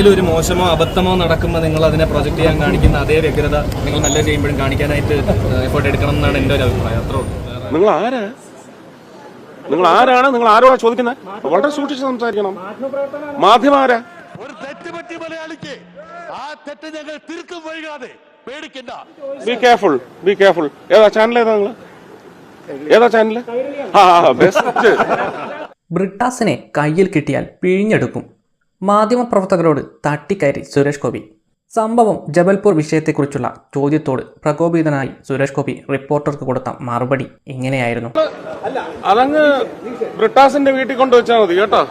എന്തെങ്കിലും ഒരു മോശമോ അബദ്ധമോ നടക്കുമ്പോൾ നിങ്ങൾ അതിനെ പ്രൊജക്ട് ചെയ്യാൻ കാണിക്കുന്ന അതേ വ്യഗ്രത നിങ്ങൾ നല്ല ചെയ്യുമ്പോഴും കാണിക്കാനായിട്ട് എഫേർട്ട് എടുക്കണം എന്നാണ് എന്റെ ഒരു അഭിപ്രായം. അത്ര നിങ്ങൾ ആരാ? നിങ്ങൾ ആരാണ്? നിങ്ങൾ ആരോടാ ചോദിക്കുന്നത് വളരെ സൂക്ഷിച്ച് സംസാരിക്കണം. മാധ്യമ ആരാ? ഒരു തെറ്റ് പറ്റി മലയാളിക്ക് ആ തെറ്റ് ഞങ്ങൾ തീർക്കും വൈകാതെ പേടിക്കണ്ട. ബി കെയർഫുൾ ബി കെയർഫുൾ ഏതാ ചാനൽ ഏതാ നിങ്ങൾ ഏതാ ചാനൽ ആ ബെസ്റ്റ് ബ്രിട്ടാസിനെ കയ്യിൽ കിട്ടിയാൽ പിഴിഞ്ഞെടുക്കും. മാധ്യമപ്രവർത്തകരോട് തട്ടിക്കയറി സുരേഷ് ഗോപി. സംഭവം ജബൽപൂർ വിഷയത്തെക്കുറിച്ചുള്ള ചോദ്യത്തോട് പ്രകോപിതനായി സുരേഷ് ഗോപി റിപ്പോർട്ടർക്ക് കൊടുത്ത മറുപടി ഇങ്ങനെയായിരുന്നു. അതങ്ങ് ബ്രിട്ടാസിന്റെ വീട്ടിൽ കൊണ്ടുവച്ചാൽ മതി കേട്ടോ.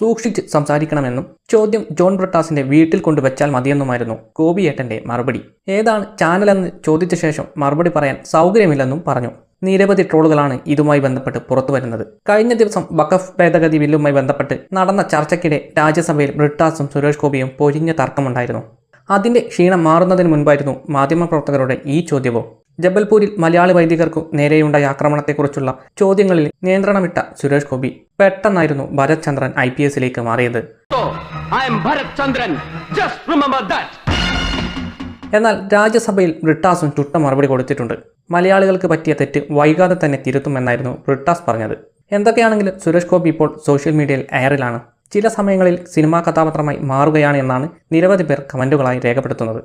സൂക്ഷിച്ച് സംസാരിക്കണമെന്നും ചോദ്യം ജോൺ ബ്രിട്ടാസിന്റെ വീട്ടിൽ കൊണ്ടുവച്ചാൽ മതിയെന്നുമായിരുന്നു ഗോപിയേട്ടന്റെ മറുപടി. ഏതാണ് ചാനലെന്ന് ചോദിച്ച ശേഷം മറുപടി പറയാൻ സൗകര്യമില്ലെന്നും പറഞ്ഞു. നിരവധി ട്രോളുകളാണ് ഇതുമായി ബന്ധപ്പെട്ട് പുറത്തു വരുന്നത്. കഴിഞ്ഞ ദിവസം വഖഫ് ഭേദഗതി ബില്ലുമായി ബന്ധപ്പെട്ട് നടന്ന ചർച്ചയ്ക്കിടെ രാജ്യസഭയിൽ ബ്രിട്ടാസും സുരേഷ് ഗോപിയും പൊരിഞ്ഞ തർക്കമുണ്ടായിരുന്നു. അതിന്റെ ക്ഷീണം മാറുന്നതിന് മുൻപായിരുന്നു മാധ്യമപ്രവർത്തകരുടെ ഈ ചോദ്യവും. ജബൽപൂരിൽ മലയാളി വൈദികർക്കു നേരെയുണ്ടായ ആക്രമണത്തെക്കുറിച്ചുള്ള ചോദ്യങ്ങളിൽ നിയന്ത്രണമിട്ട സുരേഷ് ഗോപി പെട്ടെന്നായിരുന്നു ഭരത് ചന്ദ്രൻ ഐ പി എസിലേക്ക് മാറിയത്. എന്നാൽ രാജ്യസഭയിൽ ബ്രിട്ടാസും ചുട്ട മറുപടി കൊടുത്തിട്ടുണ്ട്. മലയാളികൾക്ക് പറ്റിയ തെറ്റ് വൈകാതെ തന്നെ തിരുത്തുമെന്നായിരുന്നു ബ്രിട്ടാസ് പറഞ്ഞത്. എന്തൊക്കെയാണെങ്കിലും സുരേഷ് ഗോപി ഇപ്പോൾ സോഷ്യൽ മീഡിയയിൽ എയറിലാണ്. ചില സമയങ്ങളിൽ സിനിമാ കഥാപാത്രമായി മാറുകയാണ് എന്നാണ് നിരവധി പേർ കമന്റുകളായി രേഖപ്പെടുത്തുന്നത്.